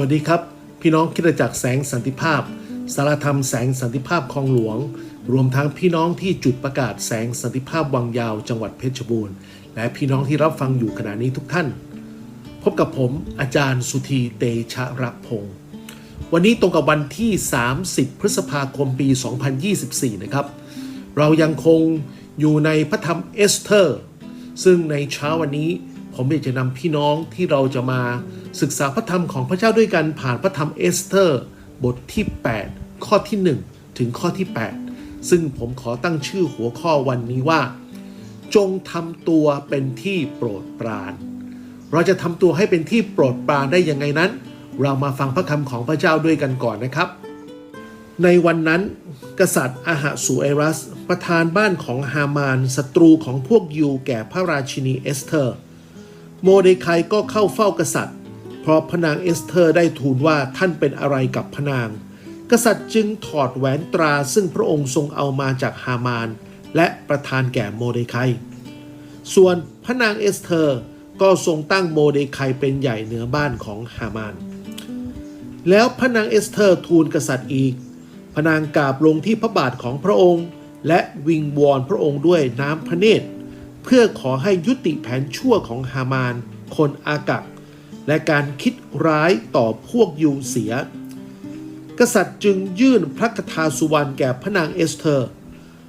วัสดีครับ พี่น้องคิดจักรแสงสันติภาพ สารธรรมแสงสันติภาพคลองหลวง รวมทั้งพี่น้องที่จุดประกาศแสงสันติภาพวังยาวจังหวัดเพชรบูรณ์ และพี่น้องที่รับฟังอยู่ขณะนี้ทุกท่าน พบกับผมอาจารย์สุธีเตชะรักพงศ์วันนี้ตรงกับวันที่ 30 พฤษภาคมปี 2024 นะครับ เรายังคงอยู่ในพระธรรมเอสเธอร์ ซึ่งในเช้าวันนี้ผมอยากจะนำพี่น้องที่เราจะมา ศึกษาพระธรรมของพระเจ้าด้วยกันผ่านพระธรรมเอสเธอร์ บทที่ 8 ข้อที่ 1 ถึงข้อที่ 8 ซึ่งผมขอตั้งชื่อหัวข้อวันนี้ว่า จงทำตัวเป็นที่โปรดปราน เราจะทำตัวให้เป็นที่โปรดปรานได้ยังไงนั้น เรามาฟังพระคำของพระเจ้าด้วยกันก่อนนะครับ ในวันนั้น กษัตริย์อาหาสูเอรัส ประธานบ้านของฮามานศัตรูของพวกยูแก่พระราชินีเอสเธอร์ โมเดคายก็เข้าเฝ้ากษัตริย์ เพราะพระนางเอสเธอร์ได้ทูลว่าท่านเป็นอะไรกับพระนาง กษัตริย์จึงถอดแหวนตราซึ่งพระองค์ทรงเอามาจากฮามาน และประทานแก่โมเดคายส่วนพระนางเอสเธอร์ก็ทรงตั้งโมเดคายเป็นใหญ่เหนือบ้านของฮามาน แล้วพระนางเอสเธอร์ทูลกษัตริย์อีก พระนางกราบลงที่พระบาทของพระองค์ และวิงวอนพระองค์ด้วยน้ำพระเนตร เพื่อขอให้ยุติแผนชั่วของฮามาน คนอากัก และการคิดร้ายต่อพวกยูเสีย กษัตริย์จึงยื่นพระคทาสุวรรณแก่พระนางเอสเธอร์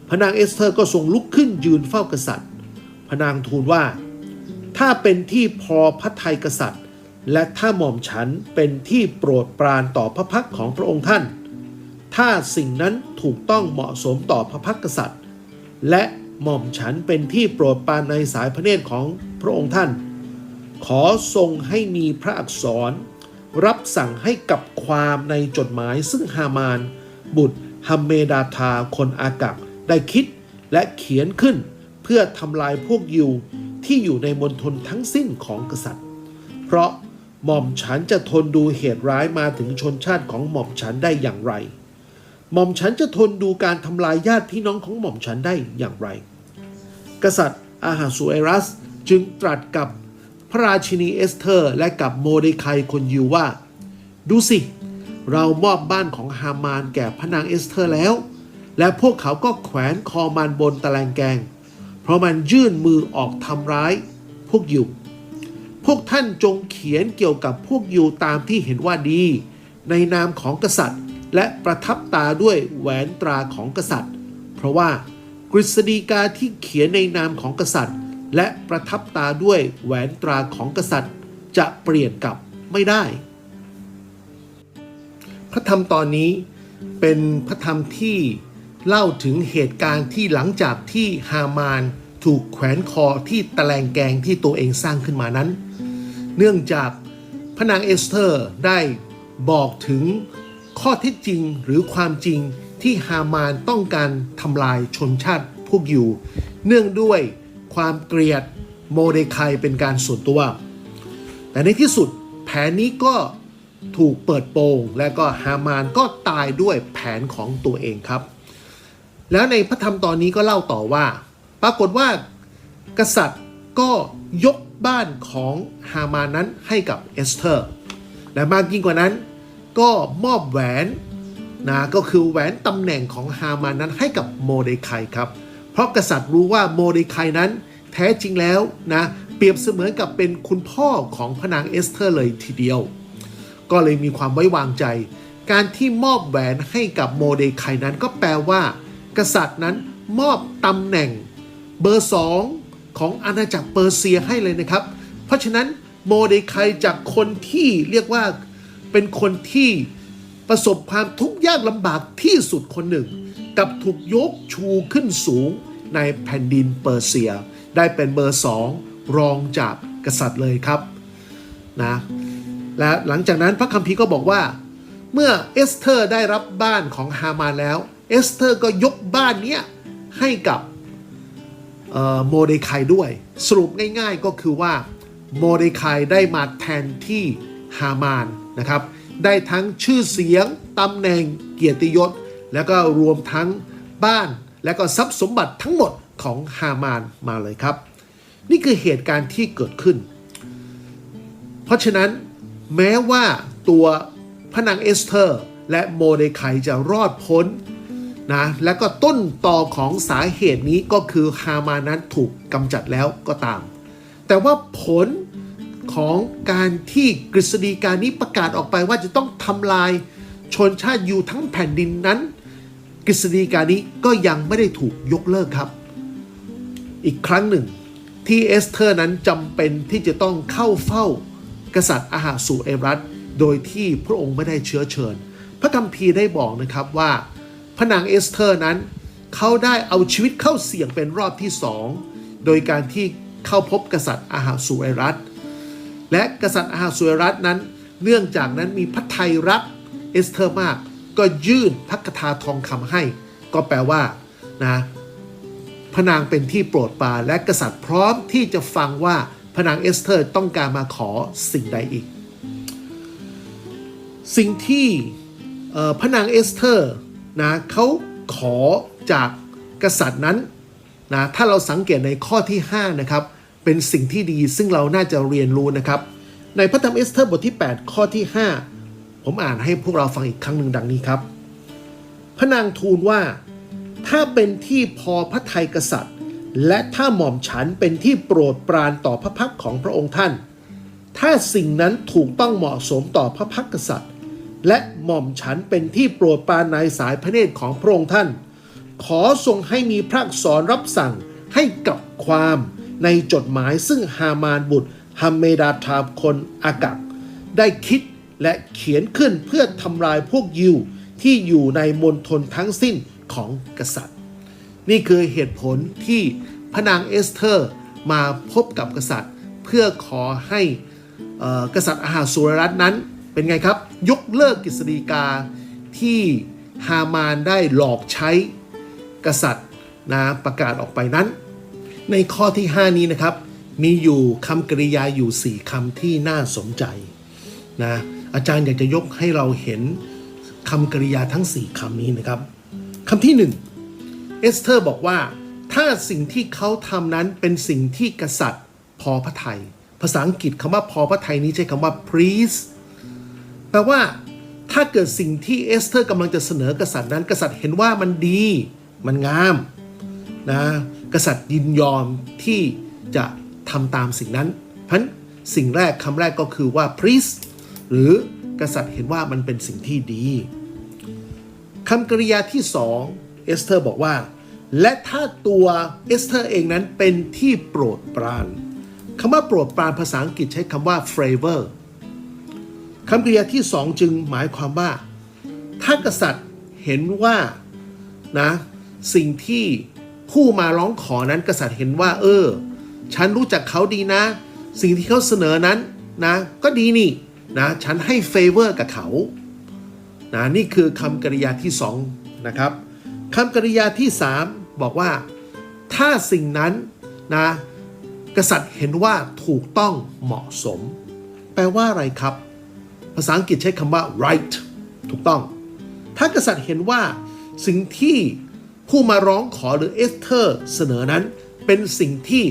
พระนางเอสเธอร์ก็ทรงลุกขึ้นยืนเฝ้ากษัตริย์ พระนางทูลว่า ถ้าเป็นที่พอพระทัยกษัตริย์ และถ้าหม่อมฉันเป็นที่โปรดปรานต่อพระพักของพระองค์ท่าน ถ้าสิ่งนั้นถูกต้องเหมาะสมต่อพระพักกษัตริย์ และหม่อมฉันเป็นที่โปรดปรานในสายพระเนตรของพระองค์ท่าน ขอทรงให้มีพระอักษร รับสั่งให้กับความในจดหมายซึ่งฮามาน บุตรฮัมเมดาธาคนอากักได้คิดและเขียนขึ้น เพื่อทำลายพวกยิวที่อยู่ในมณฑลทั้งสิ้นของกษัตริย์ เพราะหม่อมฉันจะทนดูเหตุร้ายมาถึงชนชาติของหม่อมฉันได้อย่างไร หม่อมฉันจะทนดูการทำลายญาติพี่น้องของหม่อมฉันได้อย่างไร กษัตริย์อาหาสุเอรัสจึงตรัสกับ พระราชินีเอสเธอร์ และกับโมเดคายคนยิวว่า ดูสิ เรามอบบ้านของฮามานแก่พระนางเอสเธอร์แล้ว และพวกเขาก็แขวนคอมันบนตะแลงแกง เพราะมันยื่นมือออกทำร้าย พวกยิวพวกท่านจงเขียนเกี่ยวกับพวกยิวตามที่เห็นว่าดี ในนามของกษัตริย์ และประทับตาด้วยแหวนตราของกษัตริย์ เพราะว่ากฤษฎีกาที่เขียนในนามของกษัตริย์ และประทับตาด้วยแหวนตราของกษัตริย์ จะเปลี่ยนกลับไม่ได้ พระธรรมตอนนี้เป็นพระธรรมที่เล่าถึงเหตุการณ์ที่หลังจากที่ฮามานถูกแขวนคอที่ตะแลงแกงที่ตัวเองสร้างขึ้นมานั้น เนื่องจากพระนางเอสเธอร์ได้บอกถึงข้อเท็จจริงหรือความจริงที่ฮามานต้องการทำลายชนชาติพวกยิวเนื่องด้วย ความเกลียดโมเดคายเป็นการส่วนตัว แต่ในที่สุดแผนนี้ก็ถูกเปิดโปงและก็ฮามานก็ตายด้วยแผนของตัวเองครับ แล้วในพระธรรมตอนนี้ก็เล่าต่อว่า ปรากฏว่ากษัตริย์ก็ยกบ้านของฮามานนั้นให้กับเอสเธอร์ และมากยิ่งกว่านั้นก็มอบแหวนนะก็คือแหวนตำแหน่งของฮามานนั้นให้กับโมเดคายครับ เพราะกษัตริย์รู้ว่าโมเดคายนั้นแท้จริงแล้วนะเปรียบเสมือนกับเป็นคุณพ่อของพระนางเอสเธอร์เลยทีเดียว ก็เลยมีความไว้วางใจ การที่มอบแหวนให้กับโมเดคายนั้นก็แปลว่า กษัตริย์นั้นมอบตำแหน่งเบอร์สองของอาณาจักรเปอร์เซียให้เลยนะครับ เพราะฉะนั้นโมเดคายจากคนที่เรียกว่าเป็นคนที่ประสบความทุกข์ยากลำบากที่สุดคนหนึ่ง กับถูกยกชูขึ้นสูง ในแผ่นดินเปอร์เซีย ได้เป็นเบอร์สองรองจากกษัตริย์เลยครับนะและหลังจากนั้นพระคัมภีร์ก็บอกว่า เมื่อเอสเธอร์ได้รับบ้านของฮามานแล้ว เอสเธอร์ก็ยกบ้านเนี้ยให้กับโมเดคายด้วย สรุปง่ายๆก็คือว่าโมเดคายได้มาแทนที่ฮามานนะครับ ได้ทั้งชื่อเสียงตำแหน่งเกียรติยศ แล้วก็รวมทั้งบ้าน และก็ทรัพย์สมบัติทั้งหมดของฮามานมาเลยครับ นี่คือเหตุการณ์ที่เกิดขึ้น เพราะฉะนั้นแม้ว่าตัวพระนางเอสเธอร์ และโมเดคายจะรอดพ้นนะและก็ต้นต่อของสาเหตุนี้ก็คือฮามานั้นถูกกำจัดแล้วก็ตาม แต่ว่าผลของการที่กฤษฎีการนี้ประกาศออกไปว่าจะต้องทำลายชนชาติอยู่ทั้งแผ่นดินนั้น กฤษฎีกานี้ก็ยังไม่ได้ถูกยกเลิกครับ อีกครั้งหนึ่งที่เอสเธอร์นั้นจำเป็นที่จะต้องเข้าเฝ้ากษัตริย์อาหาสูเอรัตโดยที่พระองค์ไม่ได้เชื้อเชิญ พระคัมภีร์ได้บอกนะครับว่าพระนางเอสเธอร์นั้น เขาได้เอาชีวิตเข้าเสี่ยงเป็นรอบที่สองโดยการที่เข้าพบกษัตริย์อาหาสูเอรัตและกษัตริย์อาหาสุเอรัตนั้น เนื่องจากนั้นมีพระไทยรักเอสเธอร์มาก ก็ยื่นพระกฐาทองคำให้ ก็แปลว่านะพระนางเป็นที่โปรดปรานและกษัตริย์พร้อมที่จะฟังว่าพระนางเอสเธอร์ต้องการมาขอสิ่งใดอีก สิ่งที่พระนางเอสเธอร์นะเขาขอจากกษัตริย์นั้นนะถ้าเราสังเกตในข้อที่ 5 นะครับ เป็นสิ่งที่ดีซึ่งเราน่าจะเรียนรู้นะครับ ในพระธรรมเอสเธอร์บทที่ 8 ข้อที่ 5 ผมอ่านให้พวกเราฟังอีกครั้งหนึ่งดังนี้ครับ พระนางทูลว่า ถ้าเป็นที่พอพระทัยกษัตริย์ และถ้าหม่อมฉันเป็นที่โปรดปรานต่อพระพักของพระองค์ท่าน ถ้าสิ่งนั้นถูกต้องเหมาะสมต่อพระพักกษัตริย์ และหม่อมฉันเป็นที่โปรดปรานในสายพระเนตรของพระองค์ท่าน ขอทรงให้มีพระสอักษรรับสั่งให้กับความในจดหมายซึ่งฮามานบุตรฮัมเมดาทาคนอากักได้คิด และเขียนขึ้นเพื่อทำลายพวกยิวที่อยู่ในมณฑลทั้งสิ้นของกษัตริย์ นี่คือเหตุผลที่พระนางเอสเธอร์มาพบกับกษัตริย์ เพื่อขอให้กษัตริย์อาหาสุรรัตน์นั้นเป็นไงครับ ยกเลิกกฤษฎีกาที่ฮามานได้หลอกใช้กษัตริย์นะประกาศออกไปนั้น ในข้อที่ 5 นี้นะครับ มีอยู่คำกริยาอยู่ 4คำที่น่าสนใจนะ อาจารย์อยากจะยกให้เราเห็นคำกริยาทั้ง 4คำนี้นะครับคำที่ 1 เอสเธอร์บอกว่า ถ้าสิ่งที่เขาทำนั้นเป็นสิ่งที่กษัตริย์พอพระทัยภาษาอังกฤษคำว่าพอพระทัยนี้ใช้คำว่า please แปลว่าถ้าเกิดสิ่งที่เอสเธอร์กำลังจะเสนอกษัตริย์นั้น กษัตริย์เห็นว่ามันดี มันงามนะกษัตริย์ยินยอมที่จะทำตามสิ่งนั้น เพราะสิ่งแรกคำแรกก็คือว่า please หรือกษัตริย์เห็นว่ามันเป็นสิ่งที่ดีคำกริยาที่สองเอสเธอร์บอกว่า และถ้าตัวเอสเธอร์เองนั้นเป็นที่โปรดปรานคำว่าโปรดปรานภาษาอังกฤษใช้คำว่า favor คำกริยาที่สองจึงหมายความว่า ถ้ากษัตริย์เห็นว่านะสิ่งที่ผู้มาร้องขอนั้นกษัตริย์เห็นว่า เออ ฉันรู้จักเขาดีนะ สิ่งที่เขาเสนอนั้นนะ ก็ดีนี่ นะฉันให้เฟเวอร์กับเขานะนี่คือคำกริยาที่สองนะครับคำกริยาที่สามบอกว่า ถ้าสิ่งนั้นนะกษัตริย์เห็นว่าถูกต้องเหมาะสม แปลว่าอะไรครับ ภาษาอังกฤษใช้คำว่า right ถูกต้อง ถ้ากษัตริย์เห็นว่าสิ่งที่ผู้มาร้องขอหรือเอสเธอร์เสนอนั้น เป็นสิ่งที่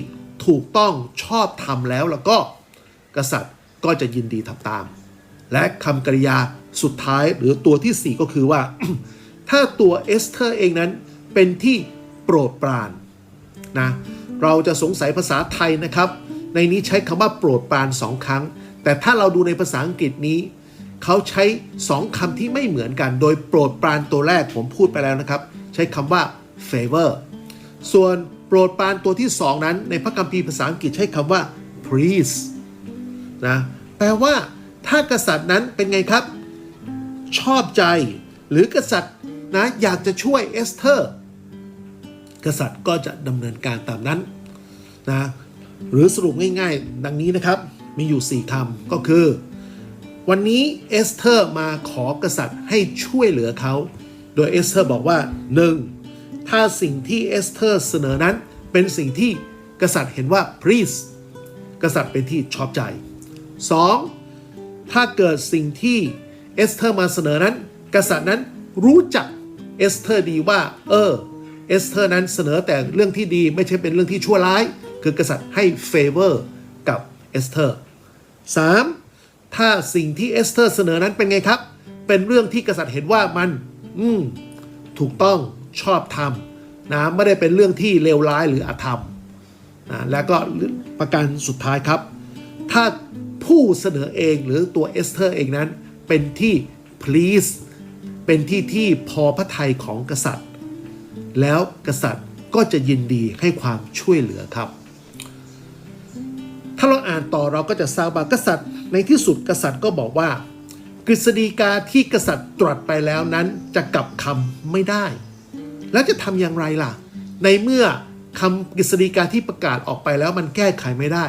ถูกต้องชอบทำแล้วแล้วก็กษัตริย์ ก็จะยินดีทำตาม และคำกริยาสุดท้ายหรือตัวที่ 4 ก็คือว่า ถ้าตัวเอสเธอร์เองนั้นเป็นที่โปรดปรานนะเราจะสงสัยภาษาไทยนะครับ ในนี้ใช้คำว่าโปรดปรานสองครั้ง แต่ถ้าเราดูในภาษาอังกฤษนี้ เขาใช้สองคำที่ไม่เหมือนกัน โดยโปรดปรานตัวแรกผมพูดไปแล้วนะครับ ใช้คำว่า favor ส่วนโปรดปรานตัวที่สองนั้น ในพระคัมภีร์ภาษาอังกฤษใช้คำว่า please นะแปลว่าถ้ากษัตริย์นั้นเป็นไงครับ ชอบใจ หรือกษัตริย์นะอยากจะช่วยเอสเธอร์ กษัตริย์ก็จะดำเนินการตามนั้นนะหรือสรุปง่ายๆ ดังนี้นะครับ มีอยู่ 4คำก็คือ วันนี้เอสเธอร์มาขอกษัตริย์ให้ช่วยเหลือเขา โดยเอสเธอร์บอกว่า 1. ถ้าสิ่งที่เอสเธอร์เสนอนั้นเป็นสิ่งที่กษัตริย์เห็นว่า please กษัตริย์เป็นที่ชอบใจ 2. ถ้าเกิดสิ่งที่เอสเธอร์มาเสนอนั้น กษัตริย์นั้นรู้จักเอสเธอร์ดีว่า เออ เอสเธอร์นั้นเสนอแต่เรื่องที่ดีไม่ใช่เป็นเรื่องที่ชั่วร้าย คือกษัตริย์ให้เฟเวอร์กับเอสเธอร์ 3. ถ้าสิ่งที่เอสเธอร์เสนอนั้นเป็นไงครับ เป็นเรื่องที่กษัตริย์เห็นว่ามัน อืมถูกต้องชอบธรรมนะไม่ได้เป็นเรื่องที่เลวร้ายหรืออธรรมนะแล้วก็ประการสุดท้ายครับ ถ้า ผู้เสนอเองหรือตัวเอสเธอร์เองนั้น เป็นที่ please เป็นที่ที่พอพระทัยของกษัตริย์ แล้วกษัตริย์ก็จะยินดีให้ความช่วยเหลือครับ ถ้าเราอ่านต่อเราก็จะทราบว่ากษัตริย์ ในที่สุดกษัตริย์ก็บอกว่า กฤษฎีกาที่กษัตริย์ตรัสไปแล้วนั้นจะกลับคำไม่ได้ แล้วจะทำอย่างไรล่ะ ในเมื่อคำกฤษฎีกาที่ประกาศออกไปแล้วมันแก้ไขไม่ได้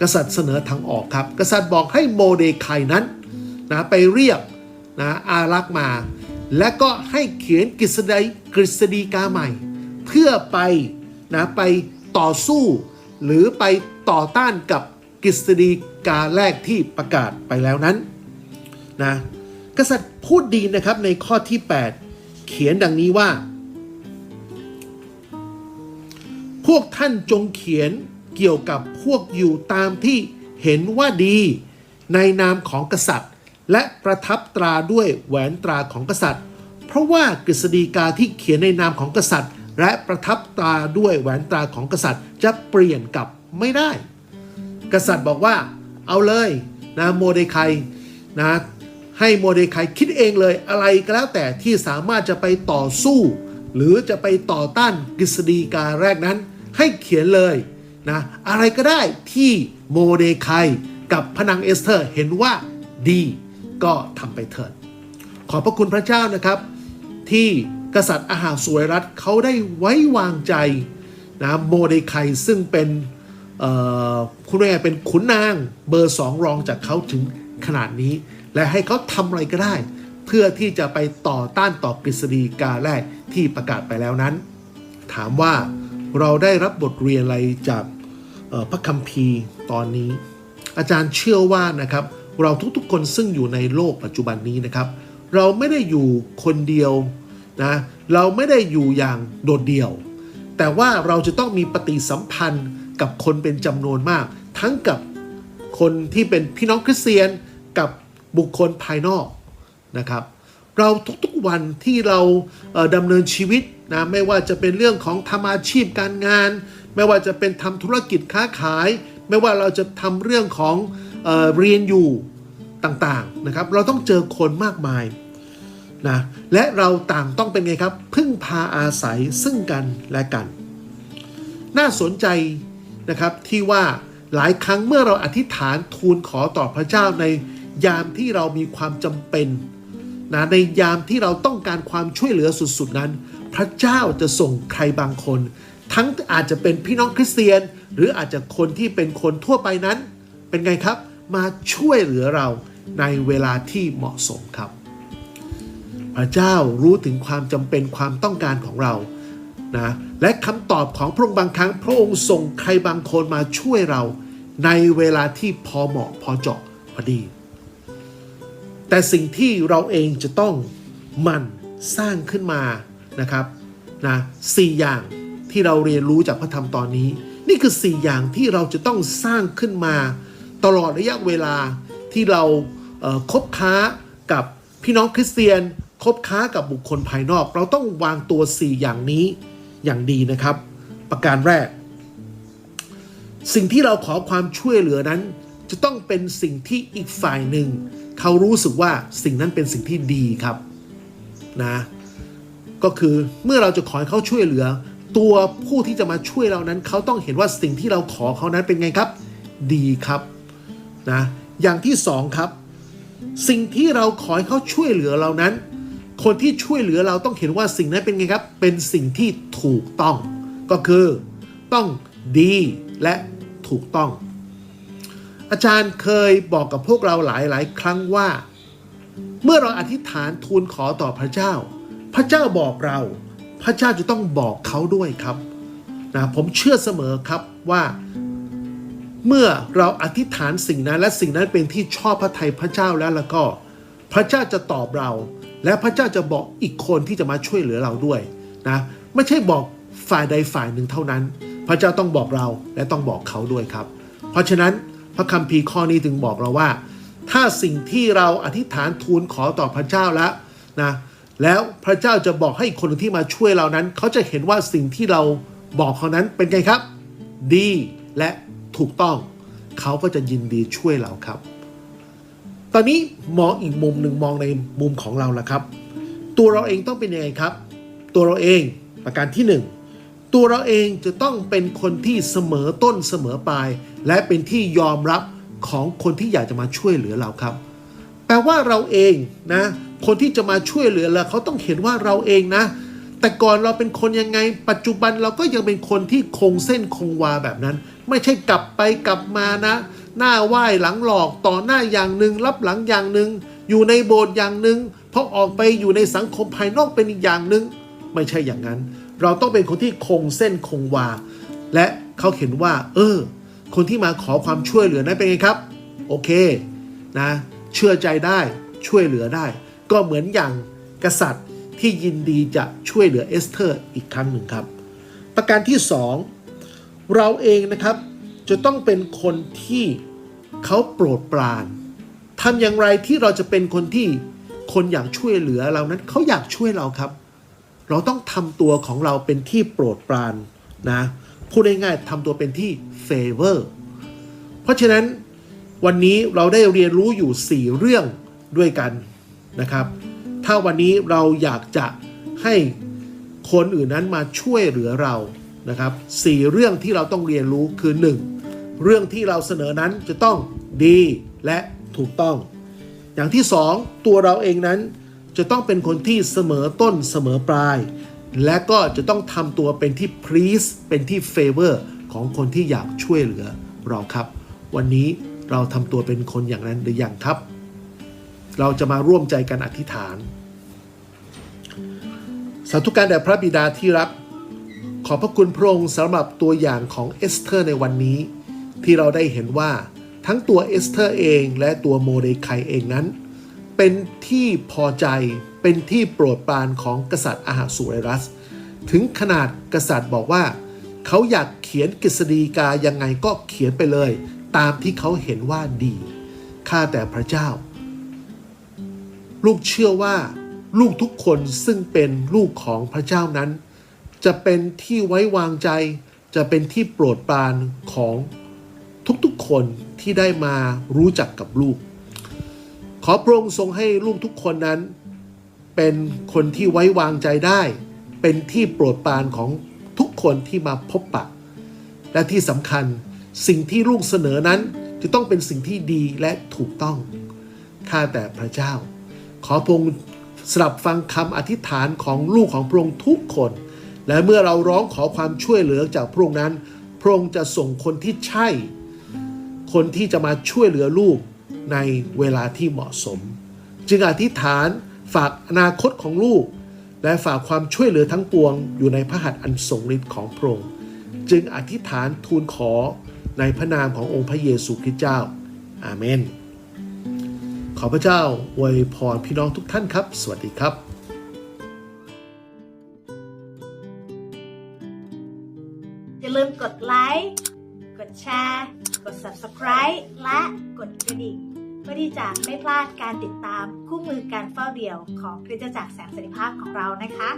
กษัตริย์เสนอทางออกครับ กษัตริย์บอกให้โมเดคายนั้นนะไปเรียกนะอารักษ์มา และก็ให้เขียนกฤษฎีกฤษฎีกาใหม่ เพื่อไปนะไปต่อสู้ หรือไปต่อต้านกับกฤษฎีกาแรกที่ประกาศไปแล้วนั้นนะกษัตริย์พูดดีนะครับในข้อที่ 8 เขียนดังนี้ว่า พวกท่านจงเขียน เกี่ยวกับพวกอยู่ตามที่เห็นว่าดีในนามของกษัตริย์ และประทับตราด้วยแหวนตราของกษัตริย์ เพราะว่ากฤษฎีกาที่เขียนในนามของกษัตริย์ และประทับตราด้วยแหวนตราของกษัตริย์จะเปลี่ยนกลับไม่ได้ กษัตริย์บอกว่า เอาเลยนะโมเดคายนะให้โมเดคายคิดเองเลยอะไรก็แล้วแต่ที่สามารถจะไปต่อสู้ หรือจะไปต่อต้านกฤษฎีกาแรกนั้น ให้เขียนเลย นะอะไรก็ได้ที่โมเดคายกับพนางเอสเธอร์เห็นว่าดีก็ทำไปเถิด ขอบพระคุณพระเจ้านะครับ ที่กษัตริย์อาหาสวยรัฐเขาได้ไว้วางใจนะโมเดคายซึ่งเป็นคุณแม่เป็นขุนนางเบอร์สองรองจากเขาถึงขนาดนี้ และให้เขาทำอะไรก็ได้ เพื่อที่จะไปต่อต้านต่อกฤษฎีกาแรกที่ประกาศไปแล้วนั้น ถามว่า เราได้รับบทเรียนอะไรจากพระคัมภีร์ตอนนี้ อาจารย์เชื่อว่านะครับ เราทุกๆคนซึ่งอยู่ในโลกปัจจุบันนี้นะครับ เราไม่ได้อยู่คนเดียวนะเราไม่ได้อยู่อย่างโดดเดี่ยว แต่ว่าเราจะต้องมีปฏิสัมพันธ์กับคนเป็นจำนวนมาก ทั้งกับคนที่เป็นพี่น้องคริสเตียนกับบุคคลภายนอกนะครับ เราทุกๆวันที่เราเดำเนินชีวิต นะไม่ว่าจะเป็นเรื่องของทำอาชีพการงาน ไม่ว่าจะเป็นทำธุรกิจค้าขาย ไม่ว่าเราจะทำเรื่องของเออเรียนอยู่ต่างๆนะครับ เราต้องเจอคนมากมายนะและเราต่างต้องเป็นไงครับ พึ่งพาอาศัยซึ่งกันและกัน น่าสนใจนะครับที่ว่าหลายครั้งเมื่อเราอธิษฐานทูลขอต่อพระเจ้าในยามที่เรามีความจำเป็นนะในยามที่เราต้องการความช่วยเหลือสุดๆนั้น พระเจ้าจะส่งใครบางคน ทั้งอาจจะเป็นพี่น้องคริสเตียน หรืออาจจะคนที่เป็นคนทั่วไปนั้น เป็นไงครับมาช่วยเหลือเราในเวลาที่เหมาะสมครับ พระเจ้ารู้ถึงความจำเป็นความต้องการของเรานะและคำตอบของพระองค์บางครั้ง พระองค์ส่งใครบางคนมาช่วยเราในเวลาที่พอเหมาะพอเจาะพอดี แต่สิ่งที่เราเองจะต้องมันสร้างขึ้นมา นะครับนะสี่อย่างที่เราเรียนรู้จากพระธรรมตอนนี้ นี่คือสี่อย่างที่เราจะต้องสร้างขึ้นมา ตลอดระยะเวลาที่เราเคบค้ากับพี่น้องคริสเตียนคบค้ากับบุคคลภายนอก เราต้องวางตัว 4 อย่างนี้อย่างดีนะครับ ประการแรก สิ่งที่เราขอความช่วยเหลือนั้น จะต้องเป็นสิ่งที่อีกฝ่ายหนึ่ง เขารู้สึกว่าสิ่งนั้นเป็นสิ่งที่ดีครับนะ ก็คือเมื่อเราจะขอให้เขาช่วยเหลือ ตัวผู้ที่จะมาช่วยเรานั้น เขาต้องเห็นว่าสิ่งที่เราขอเขานั้นเป็นไงครับ ดีครับนะอย่างที่สองครับ สิ่งที่เราขอให้เขาช่วยเหลือเรานั้น คนที่ช่วยเหลือเราต้องเห็นว่าสิ่งนั้นเป็นไงครับ เป็นสิ่งที่ถูกต้อง ก็คือต้องดีและถูกต้อง อาจารย์เคยบอกกับพวกเราหลายๆครั้งว่า เมื่อเราอธิษฐานทูลขอต่อพระเจ้า พระเจ้าบอกเรา พระเจ้าจะต้องบอกเขาด้วยครับนะผมเชื่อเสมอครับว่าเมื่อเราอธิษฐานสิ่งนั้น และสิ่งนั้นเป็นที่ชอบพระทัยพระเจ้าแล้วแล้วก็ พระเจ้าจะตอบเรา และพระเจ้าจะบอกอีกคนที่จะมาช่วยเหลือเราด้วยนะไม่ใช่บอกฝ่ายใดฝ่ายหนึ่งเท่านั้น พระเจ้าต้องบอกเราและต้องบอกเขาด้วยครับ เพราะฉะนั้นพระคัมภีร์ข้อนี้ถึงบอกเราว่า ถ้าสิ่งที่เราอธิษฐานทูลขอต่อพระเจ้าแล้วนะ แล้วพระเจ้าจะบอกให้คนที่มาช่วยเรานั้น เขาจะเห็นว่าสิ่งที่เราบอกเขานั้นเป็นไงครับ ดีและถูกต้อง เขาก็จะยินดีช่วยเราครับ ตอนนี้มองอีกมุมหนึ่งมองในมุมของเราละครับ ตัวเราเองต้องเป็นยังไงครับ ตัวเราเองประการที่หนึ่งตัวเราเองจะต้องเป็นคนที่เสมอต้นเสมอปลาย และเป็นที่ยอมรับของคนที่อยากจะมาช่วยเหลือเราครับ แปลว่าเราเองนะ คนที่จะมาช่วยเหลือเราเขาต้องเห็นว่าเราเองนะ แต่ก่อนเราเป็นคนยังไง ปัจจุบันเราก็ยังเป็นคนที่คงเส้นคงวาแบบนั้น ไม่ใช่กลับไปกลับมานะ หน้าไหว้หลังหลอกต่อหน้าอย่างหนึ่งรับหลังอย่างหนึ่งอยู่ในโบสถ์อย่างหนึ่งพอออกไปอยู่ในสังคมภายนอกเป็นอีกอย่างหนึ่งไม่ใช่อย่างนั้น เราต้องเป็นคนที่คงเส้นคงวา และเขาเห็นว่า เออ คนที่มาขอความช่วยเหลือนั้นเป็นไงครับ โอเคนะ เชื่อใจได้ช่วยเหลือได้ ก็เหมือนอย่างกษัตริย์ที่ยินดีจะช่วยเหลือเอสเธอร์อีกครั้งหนึ่งครับ ประการที่สองเราเองนะครับจะต้องเป็นคนที่เขาโปรดปรานทำอย่างไรที่เราจะเป็นคนที่คนอยากช่วยเหลือเรานั้นเขาอยากช่วยเราครับ เราต้องทำตัวของเราเป็นที่โปรดปรานนะพูดง่ายๆทำตัวเป็นที่เฟเวอร์เพราะฉะนั้นวันนี้เราได้เรียนรู้อยู่ 4 เรื่องด้วยกัน นะครับ ถ้าวันนี้เราอยากจะให้คนอื่นนั้นมาช่วยเหลือเรานะครับสี่เรื่องที่เราต้องเรียนรู้คือ 1. เรื่องที่เราเสนอนั้นจะต้องดีและถูกต้อง อย่างที่สองตัวเราเองนั้นจะต้องเป็นคนที่เสมอต้นเสมอปลาย และก็จะต้องทำตัวเป็นที่ please เป็นที่ favor ของคนที่อยากช่วยเหลือเราครับ วันนี้เราทำตัวเป็นคนอย่างนั้นหรือยังครับ เราจะมาร่วมใจกันอธิษฐาน สาธุการแด่พระบิดาที่รัก ขอบพระคุณพระองค์สำหรับตัวอย่างของเอสเธอร์ในวันนี้ ที่เราได้เห็นว่าทั้งตัวเอสเธอร์เองและตัวโมเดคายเองนั้น เป็นที่พอใจเป็นที่โปรดปรานของกษัตริย์อาหาสุเอรัส ถึงขนาดกษัตริย์บอกว่า เขาอยากเขียนกฤษฎีกายังไงก็เขียนไปเลย ตามที่เขาเห็นว่าดี ข้าแต่พระเจ้า ลูกเชื่อว่าลูกทุกคนซึ่งเป็นลูกของพระเจ้านั้น จะเป็นที่ไว้วางใจ จะเป็นที่โปรดปรานของทุกๆคนที่ได้มารู้จักกับลูก ขอพระองค์ทรงให้ลูกทุกคนนั้น เป็นคนที่ไว้วางใจได้ เป็นที่โปรดปรานของทุกคนที่มาพบปะ และที่สำคัญสิ่งที่ลูกเสนอนั้นจะต้องเป็นสิ่งที่ดีและถูกต้อง ข้าแต่พระเจ้า ขอพระองค์สลับฟังคำอธิษฐานของลูกของพระองค์ทุกคน และเมื่อเราร้องขอความช่วยเหลือจากพระองค์นั้น พระองค์จะส่งคนที่ใช่ คนที่จะมาช่วยเหลือลูกในเวลาที่เหมาะสม จึงอธิษฐานฝากอนาคตของลูก และฝากความช่วยเหลือทั้งปวง อยู่ในพระหัตถ์อันทรงฤทธิ์ของพระองค์จึงอธิษฐานทูลขอในพระนามขององค์พระเยซูคริสต์เจ้า อาเมน ขอพระเจ้าอวยพรพี่น้องทุกท่านครับ สวัสดีครับอย่าลืมกดไลค์กดแชร์กด subscribe และกดกระดิ่งเพื่อที่จะไม่พลาดการติดตามคู่มือการเฝ้าเดี่ยวของคริสตจักรแสงสันติภาพของเรานะคะ